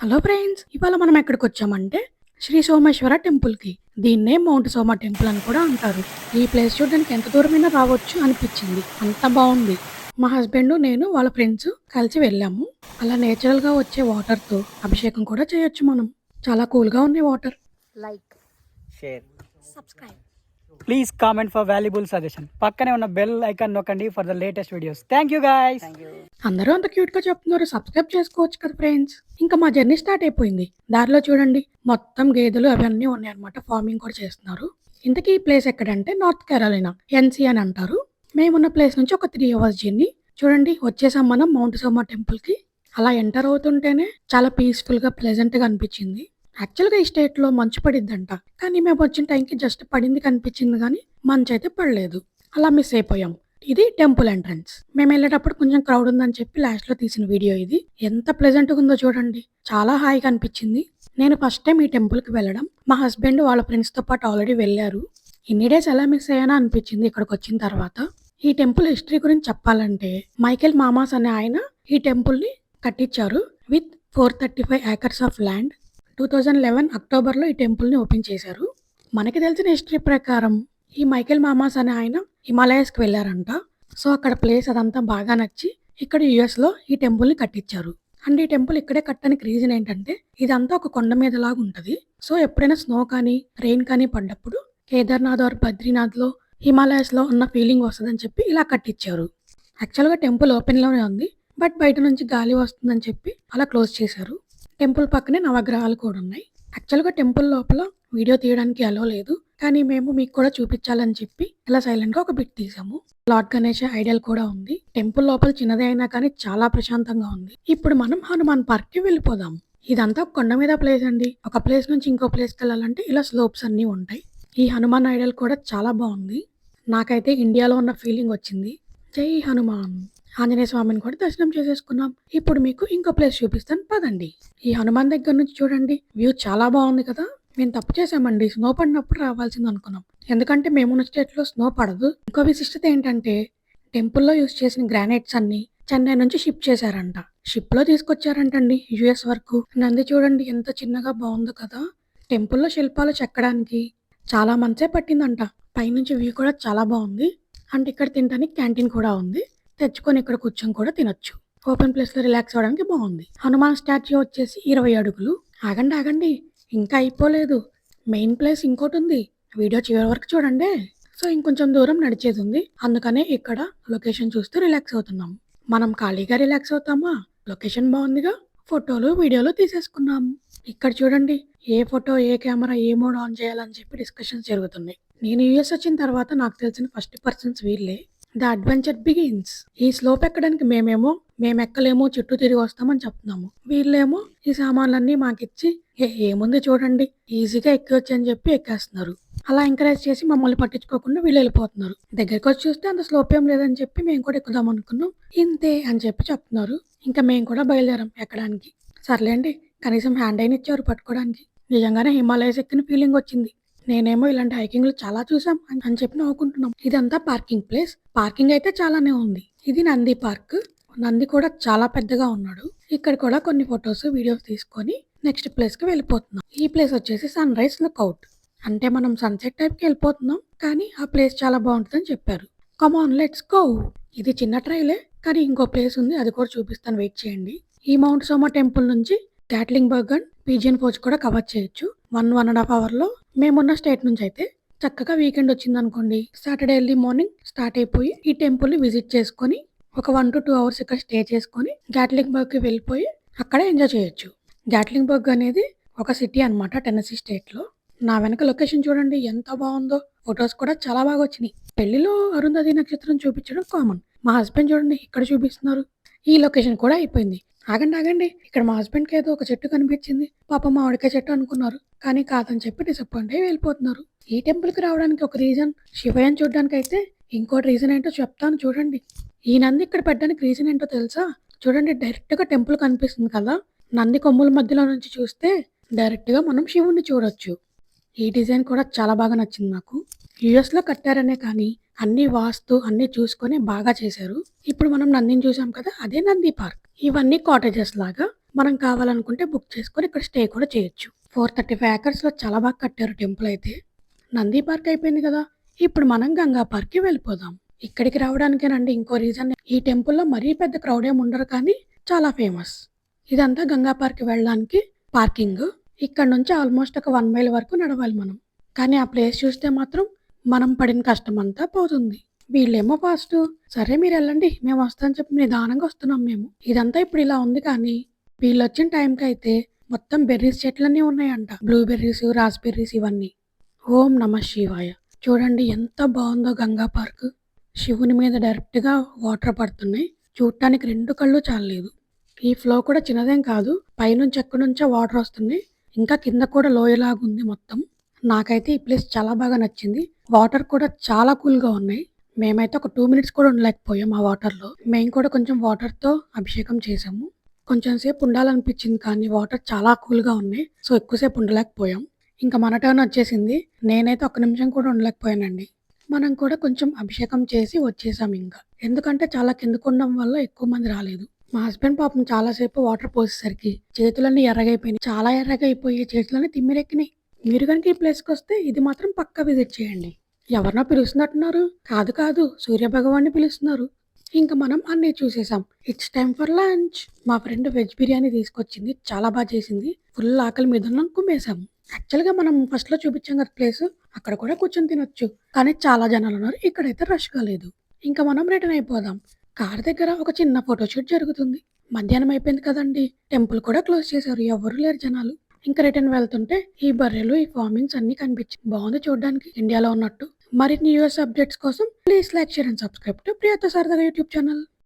Hello friends ఇవాళ మనం ఎక్కడికి వచ్చామంటే శ్రీ సోమేశ్వర టెంపుల్కి దీన్నే మౌంట్ సోమ టెంపుల్ అని కూడా అంటారు. ఈ ప్లేస్ చూడడానికి ఎంత దూరమైనా రావచ్చు అనిపించింది. అంత బాగుంది. మా హస్బెండ్ నేను వాళ్ళ ఫ్రెండ్స్ కలిసి వెళ్ళాము. అలా నేచురల్గా వచ్చే వాటర్తో అభిషేకం కూడా చేయొచ్చు మనం. చాలా కూల్గా ఉన్నాయి water. Like share. Subscribe. Please comment for valuable suggestion పక్కనే ఉన్న బెల్ ఐకాన్ నొక్కండి for the latest videos thank you guys అందరూ అంత క్యూట్గా చెప్తున్నారు. సబ్స్క్రైబ్ చేసుకోవచ్చు కదా ఫ్రెండ్స్ ఇంకా మా జర్నీ స్టార్ట్ అయిపోయింది. దారిలో చూడండి. మొత్తం గేదెలు అవన్నీ ఉన్నాయన్నమాట ఫార్మింగ్ కూడా చేస్తున్నారు. ఇంతకీ ఈ ప్లేస్ ఎక్కడంటే నార్త్ కేరళైనా ఎన్సీ అని అంటారు. మేమున్న ప్లేస్ నుంచి ఒక త్రీ అవర్స్ జర్నీ చూడండి వచ్చేసాం మనం మౌంట్ సోమా టెంపుల్కి. అలా ఎంటర్ అవుతుంటేనే చాలా పీస్ఫుల్గా ప్లెజెంట్గా అనిపించింది. యాక్చువల్గా ఈ స్టేట్లో మంచు పడిద్దంట. కానీ మేము వచ్చిన టైంకి జస్ట్ పడింది కనిపించింది కానీ మంచు అయితే పడలేదు. అలా మిస్ అయిపోయాం. ఇది టెంపుల్ ఎంట్రన్స్. మేము వెళ్ళేటప్పుడు కొంచెం క్రౌడ్ ఉందని చెప్పి లాస్ట్లో తీసిన వీడియో ఇది. ఎంత ప్లెజెంట్గా ఉందో చూడండి. చాలా హాయిగా అనిపించింది. నేను ఫస్ట్ టైం ఈ టెంపుల్కి వెళ్ళడం. మా హస్బెండ్ వాళ్ళ ఫ్రెండ్స్తో పాటు ఆల్రెడీ వెళ్ళారు. ఇన్ని డేస్ ఎలా మిస్ అయ్యానా అనిపించింది ఇక్కడికి వచ్చిన తర్వాత. ఈ టెంపుల్ హిస్టరీ గురించి చెప్పాలంటే మైకేల్ మామాస్ అనే ఆయన ఈ టెంపుల్ని కట్టించారు with four thirty five acres of land. Two thousand eleven అక్టోబర్లో ఈ టెంపుల్ని ఓపెన్ చేశారు. మనకి తెలిసిన హిస్టరీ ప్రకారం ఈ మైకేల్ మామాస్ అనే ఆయన హిమాలయస్కి వెళ్ళారంట. సో అక్కడ ప్లేస్ అదంతా బాగా నచ్చి ఇక్కడ యుఎస్లో ఈ టెంపుల్ని కట్టించారు. అండ్ ఈ టెంపుల్ ఇక్కడే కట్టడానికి రీజన్ ఏంటంటే ఇదంతా ఒక కొండ మీద లాగా ఉంటుంది. సో ఎప్పుడైనా స్నో కానీ రెయిన్ కానీ పడ్డప్పుడు కేదార్నాథ్ ఆర్ బద్రీనాథ్లో హిమాలయస్లో ఉన్న ఫీలింగ్ వస్తుందని చెప్పి ఇలా కట్టించారు. యాక్చువల్గా టెంపుల్ ఓపెన్లోనే ఉంది. బట్ బయట నుంచి గాలి వస్తుందని చెప్పి అలా క్లోజ్ చేశారు. టెంపుల్ పక్కనే నవగ్రహాలు కూడా ఉన్నాయి. యాక్చువల్గా టెంపుల్ లోపల వీడియో తీయడానికి అలో లేదు. కానీ మేము మీకు కూడా చూపించాలని చెప్పి ఇలా సైలెంట్గా ఒక బిట్ తీసాము. లార్డ్ గణేష్ ఐడియల్ కూడా ఉంది. టెంపుల్ లోపల చిన్నదే అయినా కానీ చాలా ప్రశాంతంగా ఉంది. ఇప్పుడు మనం హనుమాన్ పార్క్కి వెళ్ళిపోదాం. ఇదంతా కొండ మీద ప్లేస్ అండి. ఒక ప్లేస్ నుంచి ఇంకో ప్లేస్కి వెళ్ళాలంటే ఇలా స్లోప్స్ అన్నీ ఉంటాయి. ఈ హనుమాన్ ఐడల్ కూడా చాలా బాగుంది. నాకైతే ఇండియాలో ఉన్న ఫీలింగ్ వచ్చింది. జై హనుమాన్. ఆంజనేయ స్వామిని కూడా దర్శనం చేసేసుకున్నాం. ఇప్పుడు మీకు ఇంకో ప్లేస్ చూపిస్తాను. పదండి. ఈ హనుమాన్ దగ్గర నుంచి చూడండి. వ్యూ చాలా బాగుంది కదా. మేము తప్పు చేసామండి స్నో పడినప్పుడు రావాల్సింది అనుకున్నాం. ఎందుకంటే మేమున్న స్టేట్లో స్నో పడదు. ఇంకో విశిష్టత ఏంటంటే టెంపుల్లో యూజ్ చేసిన గ్రానైట్స్ అన్ని చెన్నై నుంచి షిప్ చేశారంట. షిప్లో తీసుకొచ్చారంటండి. యుఎస్ వరకు. నంది చూడండి ఎంత చిన్నగా బాగుందో కదా. టెంపుల్లో శిల్పాలు చెక్కడానికి చాలా మంచే పట్టిందంట. పైనుంచి వ్యూ కూడా చాలా బాగుంది. అంటే ఇక్కడ తినడానికి క్యాంటీన్ కూడా ఉంది. తెచ్చుకొని ఇక్కడ కూర్చొని కూడా తినొచ్చు. ఓపెన్ ప్లేస్లో రిలాక్స్ అవ్వడానికి బాగుంది. హనుమాన్ స్టాచ్యూ వచ్చేసి ఇరవై అడుగులు. ఆగండి ఆగండి. ఇంకా అయిపోలేదు. మెయిన్ ప్లేస్ ఇంకోటి ఉంది. వీడియో చివరి వరకు చూడండి. సో ఇంకొంచెం దూరం నడిచేది ఉంది. అందుకనే ఇక్కడ లొకేషన్ చూస్తూ రిలాక్స్ అవుతున్నాం. మనం ఖాళీగా రిలాక్స్ అవుతామా? లొకేషన్ బాగుందిగా. ఫోటోలు వీడియోలు తీసేసుకున్నాం. ఇక్కడ చూడండి. ఏ ఫోటో ఏ కెమెరా ఏ మోడ్ ఆన్ చేయాలని చెప్పి డిస్కషన్స్ జరుగుతున్నాయి. నేను యూఎస్ వచ్చిన తర్వాత నాకు తెలిసిన ఫస్ట్ పర్సన్స్ వీళ్ళే. The adventure begins. ఈ స్లోప్ ఎక్కడానికి మేమేమో మేము ఎక్కలేమో చుట్టూ తిరిగి వస్తామని చెప్తున్నాము. వీళ్ళేమో ఈ సామాన్లన్నీ మాకిచ్చి ఏముంది చూడండి ఈజీగా ఎక్కొచ్చు అని చెప్పి ఎక్కేస్తున్నారు. అలా ఎంకరేజ్ చేసి మమ్మల్ని పట్టించుకోకుండా వీళ్ళు వెళ్ళిపోతున్నారు. దగ్గరికి వచ్చి చూస్తే అంత స్లోప్ ఏం లేదని చెప్పి మేము కూడా ఎక్కుదాం అనుకున్నాం. ఇంతే అని చెప్పి చెప్తున్నారు. ఇంకా మేము కూడా బయలుదేరాం ఎక్కడానికి. సర్లేండి కనీసం హ్యాండ్ అయిన ఇచ్చారు పట్టుకోవడానికి. నిజంగానే హిమాలయస్ ఎక్కిన ఫీలింగ్ వచ్చింది. నేనేమో ఇలాంటి హైకింగ్లు చాలా చూసాం అని అని చెప్పి నవ్వుకుంటున్నాం. ఇదంతా పార్కింగ్ ప్లేస్. పార్కింగ్ అయితే చాలానే ఉంది. ఇది నంది పార్క్. నంది కూడా చాలా పెద్దగా ఉన్నాడు. ఇక్కడ కూడా కొన్ని ఫొటోస్ వీడియోస్ తీసుకొని నెక్స్ట్ ప్లేస్కి వెళ్ళిపోతున్నాం. ఈ ప్లేస్ వచ్చేసి సన్ రైజ్ లుక్అవుట్. అంటే మనం సన్సెట్ టైప్కి వెళ్ళిపోతున్నాం. కానీ ఆ ప్లేస్ చాలా బాగుంటుందని చెప్పారు. కమాన్ లెట్స్ గో ఇది చిన్న ట్రైలే కానీ ఇంకో ప్లేస్ ఉంది. అది కూడా చూపిస్తాను. వెయిట్ చేయండి. ఈ మౌంట్ సోమా టెంపుల్ నుంచి Gatlinburg and Pigeon Forge కూడా కవర్ చేయొచ్చు. వన్ వన్ అండ్ హాఫ్ అవర్లో మేమున్న స్టేట్ నుంచి అయితే చక్కగా వీకెండ్ వచ్చింది అనుకోండి. సాటర్డే ఎర్లీ మార్నింగ్ స్టార్ట్ అయిపోయి ఈ టెంపుల్ని విజిట్ చేసుకొని ఒక వన్ టు టూ అవర్స్ ఇక్కడ స్టే చేసుకొని గ్యాట్లింగ్ బర్గ్కి వెళ్ళిపోయి అక్కడ ఎంజాయ్ చేయొచ్చు. గ్యాట్లింగ్ బర్గ్ అనేది ఒక సిటీ అన్నమాట టెన్నసీ స్టేట్లో నా వెనక లొకేషన్ చూడండి ఎంత బాగుందో. ఫొటోస్ కూడా చాలా బాగా వచ్చినాయి. పెళ్ళిలో అరుంధతి నక్షత్రం చూపించడం కామన్ మా హస్బెండ్ చూడండి ఇక్కడ చూపిస్తున్నారు. ఈ లొకేషన్ కూడా అయిపోయింది. ఆగండి ఆగండి. ఇక్కడ మా హస్బెండ్కి ఏదో ఒక చెట్టు కనిపించింది. పాప మామిడికాయ చెట్టు అనుకున్నారు. కానీ కాదని చెప్పి డిసప్పాయింట్ అయ్యి వెళ్ళిపోతున్నారు. ఈ టెంపుల్కి రావడానికి ఒక రీజన్ శివయ్యని చూడడానికి అయితే ఇంకోటి రీజన్ ఏంటో చెప్తాను చూడండి. ఈ నంది ఇక్కడ పెట్టడానికి రీజన్ ఏంటో తెలుసా? చూడండి డైరెక్ట్గా టెంపుల్ కనిపిస్తుంది కదా. నంది కొమ్ముల మధ్యలో నుంచి చూస్తే డైరెక్ట్గా మనం శివుణ్ణి చూడొచ్చు. ఈ డిజైన్ కూడా చాలా బాగా నచ్చింది నాకు. యుఎస్లో కట్టారనే కానీ అన్ని వాస్తు అన్ని చూసుకొని బాగా చేశారు. ఇప్పుడు మనం నందిని చూసాం కదా అదే నంది పార్క్. ఇవన్నీ కాటేజెస్ లాగా మనం కావాలనుకుంటే బుక్ చేసుకొని ఇక్కడ స్టే కూడా చేయొచ్చు. ఫోర్ థర్టీ ఫైవ్ ఏకర్స్లో చాలా బాగా కట్టారు టెంపుల్ అయితే. నంది పార్క్ అయిపోయింది కదా ఇప్పుడు మనం గంగా పార్క్కి వెళ్ళిపోదాం. ఇక్కడికి రావడానికేనండి ఇంకో రీజన్ ఈ టెంపుల్లో మరీ పెద్ద క్రౌడ్ ఏమి ఉండరు కానీ చాలా ఫేమస్ ఇదంతా గంగా పార్క్ వెళ్ళడానికి పార్కింగ్ ఇక్కడ నుంచి ఆల్మోస్ట్ ఒక వన్ మైల్ వరకు నడవాలి మనం. కానీ ఆ ప్లేస్ చూస్తే మాత్రం మనం పడిన కష్టం అంతా పోతుంది. వీళ్ళేమో ఫాస్ట్. సరే మీరు వెళ్ళండి మేము వస్తామని చెప్పి నిదానంగా వస్తున్నాం మేము. ఇదంతా ఇప్పుడు ఇలా ఉంది కానీ వీళ్ళు వచ్చిన టైంకి అయితే మొత్తం బెర్రీస్ చెట్లన్నీ ఉన్నాయంట. బ్లూబెర్రీస్ రాస్బెర్రీస్ ఇవన్నీ. ఓం నమ శివాయ. చూడండి ఎంత బాగుందో గంగా పార్క్. శివుని మీద డైరెక్ట్గా వాటర్ పడుతున్నాయి. చూడటానికి రెండు కళ్ళు చాలలేదు. ఈ ఫ్లో కూడా చిన్నదేం కాదు. పైనుంచి ఎక్కడి నుంచో వాటర్ వస్తున్నాయి. ఇంకా కింద కూడా లోయలాగా ఉంది మొత్తం. నాకైతే ఈ ప్లేస్ చాలా బాగా నచ్చింది. వాటర్ కూడా చాలా కూల్గా ఉన్నాయి. మేమైతే ఒక టూ మినిట్స్ కూడా ఉండలేకపోయాం ఆ వాటర్లో. మేము కూడా కొంచెం వాటర్తో అభిషేకం చేసాము. కొంచెం సేపు ఉండాలనిపించింది కానీ వాటర్ చాలా కూల్గా ఉన్నాయి. సో ఎక్కువసేపు ఉండలేకపోయాం. ఇంకా మన టర్న్ వచ్చేసింది. నేనైతే ఒక నిమిషం కూడా ఉండలేకపోయానండి. మనం కూడా కొంచెం అభిషేకం చేసి వచ్చేసాం ఇంకా. ఎందుకంటే చాలా కిందకు ఉండడం వల్ల ఎక్కువ మంది రాలేదు. మా హస్బెండ్ పాపం చాలాసేపు వాటర్ పోసేసరికి చేతులన్నీ ఎర్రగైపోయినాయి. చాలా ఎర్రగైపోయి చేతులన్నీ తిమ్మిరెక్కినాయి. మీరు కనుక ఈ ప్లేస్కి వస్తే ఇది మాత్రం పక్కా విజిట్ చేయండి. ఎవరినో పిలుస్తున్నట్టున్నారు? కాదు కాదు. సూర్యభగవాన్ని పిలుస్తున్నారు. ఇంకా మనం అన్నీ చూసేసాం ఇట్స్ టైం ఫర్ లంచ్ మా ఫ్రెండ్ వెజ్ బిర్యానీ తీసుకొచ్చింది. చాలా బాగా చేసింది. ఫుల్ ఆకలి మీద ఉన్నాం కుమ్మేశాము యాక్చువల్గా మనం ఫస్ట్లో చూపించాం కదా ప్లేస్ అక్కడ కూడా కూర్చొని తినొచ్చు. కానీ చాలా జనాలు ఉన్నారు. ఇక్కడైతే రష్ కాలేదు ఇంకా మనం రిటర్న్ అయిపోదాం. కార్ దగ్గర ఒక చిన్న ఫోటోషూట్ జరుగుతుంది. మధ్యాహ్నం అయిపోయింది కదండి. టెంపుల్ కూడా క్లోజ్ చేశారు. ఎవరు లేరు జనాలు. ఇంకా రిటర్న్ వెళ్తుంటే ఈ బర్రెలు ఈ ఫార్మింగ్స్ అన్ని కనిపించింది బాగుంది చూడడానికి ఇండియాలో ఉన్నట్టు. మరిన్ని యూఎస్ అప్డేట్స్ కోసం please like share and subscribe to ప్రియతో సరదాగా యూట్యూబ్ ఛానల్.